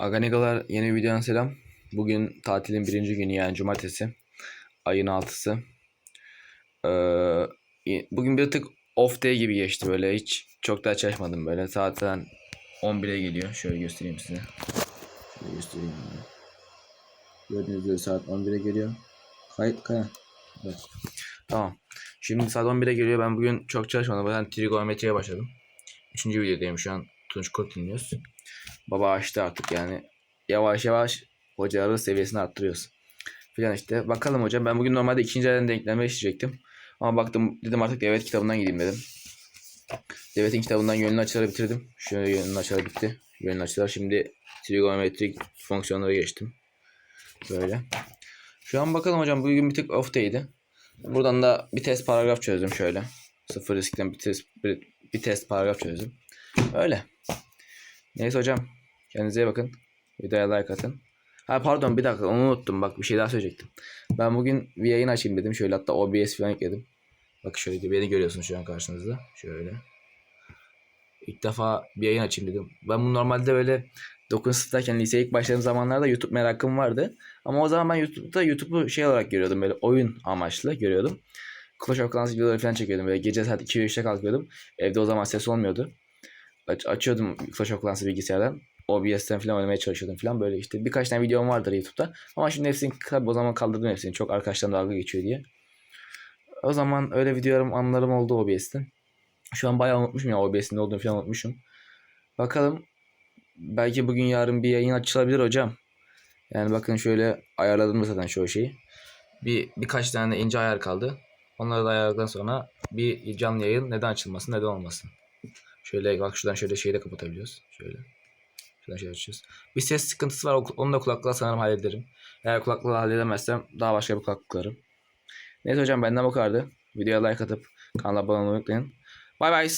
Aganigalar yeni videodan selam. Bugün tatilin birinci günü yani cumartesi. Ayın altısı. Ee, bugün bir tık off day gibi geçti böyle. Hiç çok da çalışmadım böyle. Zaten 11'e geliyor. Şöyle göstereyim size. Şöyle göstereyim. Yani. Gördüğünüz gibi saat 11'e geliyor. Kayıt kaya. Evet. Tamam. Şimdi saat 11'e geliyor. Ben bugün çok çalışmadım. Ben trigonometriye başladım. Üçüncü videodayım şu an. Tunç Kurt. Baba açtı artık yani. Yavaş yavaş hocaların seviyesini arttırıyoruz. Filan işte. Bakalım hocam. Ben bugün normalde ikinci elden denkleme işleyecektim. Ama baktım dedim artık devlet kitabından gideyim dedim. Devletin kitabından yönlü açıları bitirdim. Şöyle yönlü açılar bitti. Yönlü açılar. Şimdi trigonometrik fonksiyonlara geçtim. Böyle. Şu an bakalım hocam bugün bir tık off day'di. Buradan da bir test paragraf çözdüm şöyle. Sıfır riskten bir test, bir, bir test paragraf çözdüm. Öyle. Neyse hocam. Kendinize iyi bakın. Videoya like atın. Ha pardon bir dakika onu unuttum. Bak bir şey daha söyleyecektim. Ben bugün bir yayın açayım dedim. Şöyle hatta OBS falan ekledim. Bak şöyle beni görüyorsunuz şu an karşınızda. Şöyle. İlk defa bir yayın açayım dedim. Ben bunu normalde böyle 9 sınıftayken liseye ilk başladığım zamanlarda YouTube merakım vardı. Ama o zaman ben YouTube'da YouTube'u şey olarak görüyordum böyle oyun amaçlı görüyordum. Clash of Clans videoları falan çekiyordum. Böyle gece saat 2-3'te kalkıyordum. Evde o zaman ses olmuyordu. Aç- açıyordum of Clans'ı bilgisayardan. OBS'ten falan oynamaya çalışıyordum falan böyle işte. Birkaç tane videom vardır YouTube'da. Ama şimdi hepsini o zaman kaldırdım hepsini. Çok arkadaşlarım dalga geçiyor diye. O zaman öyle videolarım anlarım oldu OBS'ten. Şu an bayağı unutmuşum ya OBS'in ne olduğunu falan unutmuşum. Bakalım. Belki bugün yarın bir yayın açılabilir hocam. Yani bakın şöyle ayarladım zaten çoğu şeyi. Bir birkaç tane ince ayar kaldı. Onları da ayarladıktan sonra bir canlı yayın neden açılmasın neden olmasın. Şöyle bak şuradan şöyle şeyi de kapatabiliyoruz. Şöyle. Şuradan şöyle açıyoruz. Bir ses sıkıntısı var. Onu da kulaklığa sanırım hallederim. Eğer kulaklığı halledemezsem daha başka bir kulaklık alırım. Neyse hocam benden bu kadardı. Videoya like atıp kanala abone olmayı unutmayın. Bye bye.